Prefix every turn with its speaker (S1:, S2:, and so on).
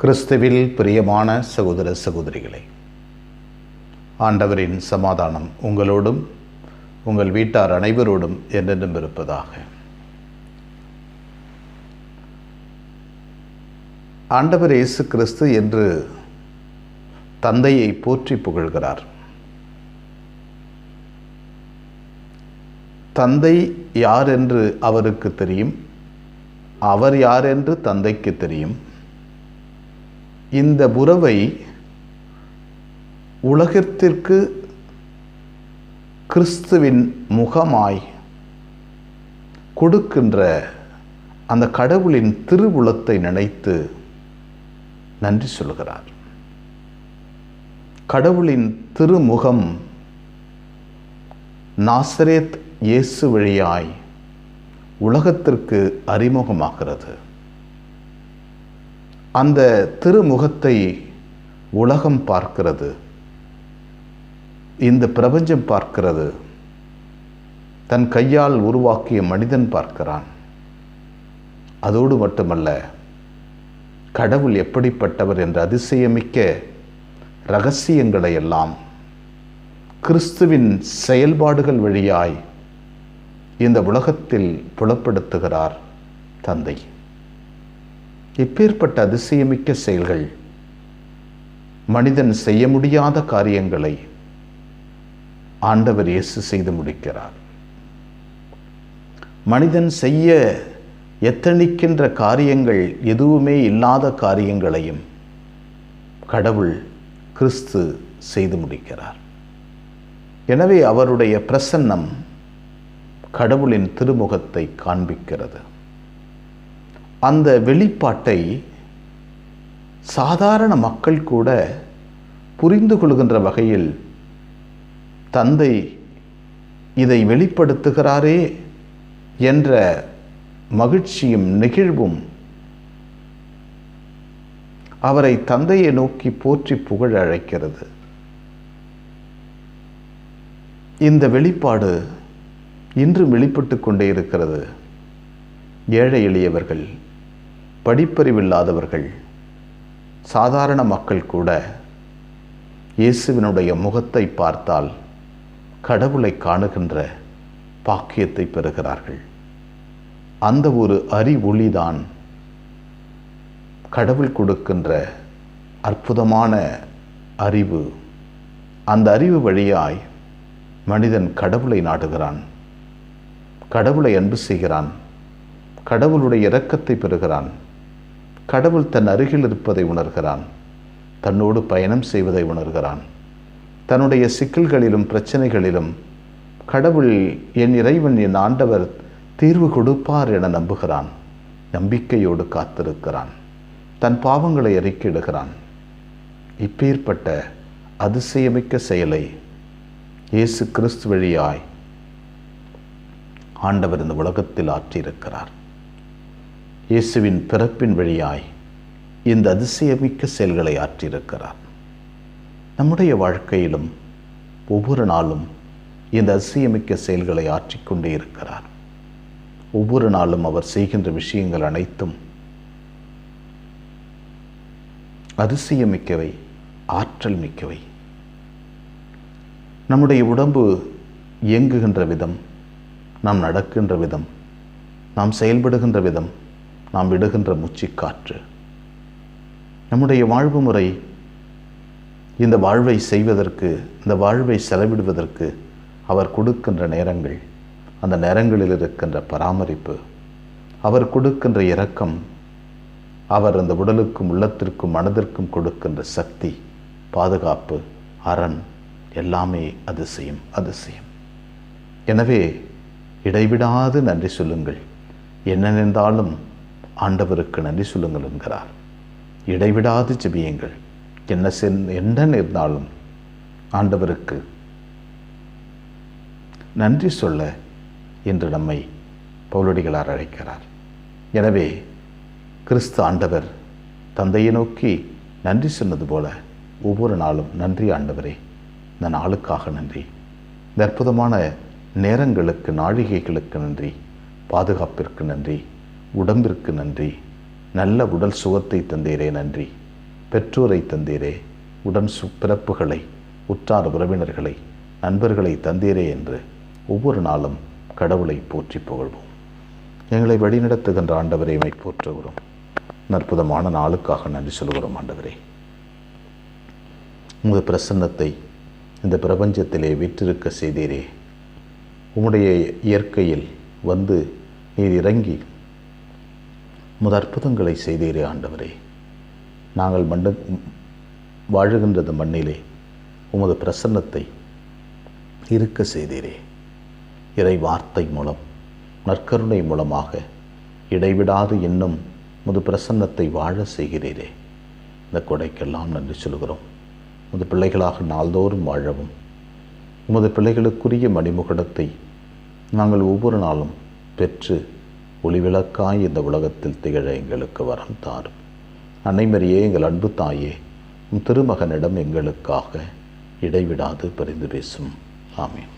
S1: கிறிஸ்துவில் பிரியமான சகோதர சகோதரிகளே ஆண்டவரின் சமாதானம் உங்களோடும் உங்கள் வீட்டார் அனைவரோடும் என்றென்றும் இருப்பதாக. ஆண்டவர் இயேசு கிறிஸ்து என்று தந்தையை போற்றி புகழ்கிறார். தந்தை யார் என்று அவருக்கு தெரியும்? அவர் யார் என்று தந்தைக்கு தெரியும்? இந்த உறவை உலகத்திற்கு கிறிஸ்துவின் முகமாய் கொடுக்கின்ற அந்த கடவுளின் திருவுளத்தை நினைத்து நன்றி சொல்கிறார் கடவுளின் திருமுகம் நாசரேத் இயேசு வழியாய் உலகத்திற்கு அறிமுகமாகிறது. அந்த திருமுகத்தை உலகம் பார்க்கிறது. இந்த பிரபஞ்சம் பார்க்கிறது. தன் கையால் உருவாக்கிய மனிதன் பார்க்கிறான். அதோடு மட்டுமல்ல கடவுள் எப்படிப்பட்டவர் என்ற அதிசயமிக்க ரகசியங்களை எல்லாம் கிறிஸ்துவின் செயல்பாடுகள் வழியாய் இந்த உலகத்தில் புலப்படுத்துகிறார் தந்தை. இப்பேற்பட்ட அதிசயமிக்க செயல்கள்? மனிதன் செய்ய முடியாத காரியங்களை ஆண்டவர் இயேசு செய்து முடிக்கிறார். மனிதன் செய்ய எத்தனிக்கின்ற காரியங்கள் எதுவுமே இல்லாத காரியங்களையும் கடவுள் கிறிஸ்து செய்து முடிக்கிறார். எனவே அவருடைய பிரசன்னம் கடவுளின் திருமுகத்தை காண்பிக்கிறது. அந்த வெளிப்பாட்டை சாதாரண மக்கள் கூட புரிந்து கொள்கின்ற வகையில் தந்தை இதை வெளிப்படுத்துகிறாரே என்ற மகிழ்ச்சியும் நெகிழ்வும் அவரை தந்தையை நோக்கி போற்றி புகழ் அழைக்கிறது. இந்த வெளிப்பாடு இன்றும் வெளிப்பட்டு கொண்டே இருக்கிறது. ஏழை எளியவர்கள் படிப்பறிவில்லாதவர்கள் சாதாரண மக்கள் கூட இயேசுவினுடைய முகத்தை பார்த்தால் கடவுளை காணுகின்ற பாக்கியத்தை பெறுகிறார்கள். அந்த ஒரு அறிவொளிதான் கடவுள் கொடுக்கின்ற அற்புதமான அறிவு. அந்த அறிவு வழியாய் மனிதன் கடவுளை நாடுகிறான் கடவுளை அன்பு செய்கிறான் கடவுளுடைய இரக்கத்தை பெறுகிறான். கடவுள் தன் அருகில் இருப்பதை உணர்கிறான். தன்னோடு பயணம் செய்வதை உணர்கிறான். தன்னுடைய சிக்கல்களிலும் பிரச்சனைகளிலும் கடவுள் என் இறைவன் என் ஆண்டவர் தீர்வு கொடுப்பார் என நம்புகிறான். நம்பிக்கையோடு காத்திருக்கிறான். தன் பாவங்களை அறிக்கிடுகிறான் இப்பேற்பட்ட அதிசயமிக்க செயலை இயேசு கிறிஸ்து வழியாய் ஆண்டவர் இந்த உலகத்தில் ஆற்றியிருக்கிறார். இயேசுவின் பிறப்பின் வழியாய் இந்த அதிசயமிக்க செயல்களை ஆற்றியிருக்கிறார். நம்முடைய வாழ்க்கையிலும் ஒவ்வொரு நாளும் இந்த அதிசயமிக்க செயல்களை ஆற்றிக்கொண்டே இருக்கிறார். ஒவ்வொரு நாளும் அவர் செய்கின்ற விஷயங்கள் அனைத்தும் அதிசயமிக்கவை ஆற்றல் மிக்கவை. நம்முடைய உடம்பு இயங்குகின்ற விதம் நாம் நடக்கின்ற விதம் நாம் செயல்படுகின்ற விதம் நாம் விடுகின்ற மூச்சுக்காற்று. நம்முடைய வாழ்வு முறை இந்த வாழ்வை செய்வதற்கு இந்த வாழ்வை செலவிடுவதற்கு அவர் கொடுக்கின்ற நேரங்கள் அந்த நேரங்களில் இருக்கின்ற பராமரிப்பு அவர் கொடுக்கின்ற இரக்கம் அவர் அந்த உடலுக்கும் உள்ளத்திற்கும் மனதிற்கும் கொடுக்கின்ற சக்தி பாதுகாப்பு அரண் எல்லாமே அதிசயம் அதிசயம் எனவே இடைவிடாது நன்றி சொல்லுங்கள். என்ன நின்றாலும் ஆண்டவருக்கு நன்றி சொல்லுங்கள் என்கிறார். இடைவிடாது ஜெபியுங்கள். என்ன சென் என்ன நேர்ந்தாலும் ஆண்டவருக்கு நன்றி சொல்ல என்று நம்மை பவுலடிகளார் அழைக்கிறார். எனவே கிறிஸ்து ஆண்டவர் தந்தையை நோக்கி நன்றி சொன்னது போல ஒவ்வொரு நாளும் நன்றி ஆண்டவரே இந்த நாளுக்காக நன்றி. இந்த அற்புதமான நேரங்களுக்கு நாழிகைகளுக்கு நன்றி பாதுகாப்பிற்கு நன்றி. உடம்பிற்கு நன்றி. நல்ல உடல் சுகத்தை தந்தீரே நன்றி. பெற்றோரை தந்தீரே. உடன் சு பிறப்புகளை உற்றார் உறவினர்களை நண்பர்களை தந்தீரே என்று ஒவ்வொரு நாளும் கடவுளை போற்றி புகழ்வோம். எங்களை வழிநடத்துகின்ற ஆண்டவரை மை போற்றுகிறோம். அற்புதமான நாளுக்காக நன்றி சொல்கிறோம் ஆண்டவரே. உங்கள் பிரசன்னத்தை இந்த பிரபஞ்சத்திலே விற்றிருக்க செய்தீரே. உம்முடைய இயற்கையில் வந்து நீர் இறங்கி உமது அற்புதங்களை செய்தீரே ஆண்டவரே. நாங்கள் மண்ணு வாழுகின்றது மண்ணிலே உமது பிரசன்னத்தை இருக்க செய்தீரே. இறை வார்த்தை மூலம் நற்கருணை மூலமாக இடைவிடாது இன்னும் முது பிரசன்னத்தை வாழ செய்கிறீரே. இந்த கொடைக்கெல்லாம் நன்றி சொல்கிறோம் முது பிள்ளைகளாக நாள்தோறும் வாழவும். உமது பிள்ளைகளுக்குரிய மணிமுகடத்தை நாங்கள் ஒவ்வொரு நாளும் பெற்று ஒளிவிளக்காய் இந்த உலகத்தில் திகழ எங்களுக்கு வரம் தாரும் அன்னைமரியே எங்கள் அன்பு தாயே திருமகனிடம் எங்களுக்காக இடைவிடாது பரிந்து பேசும். ஆமீன்.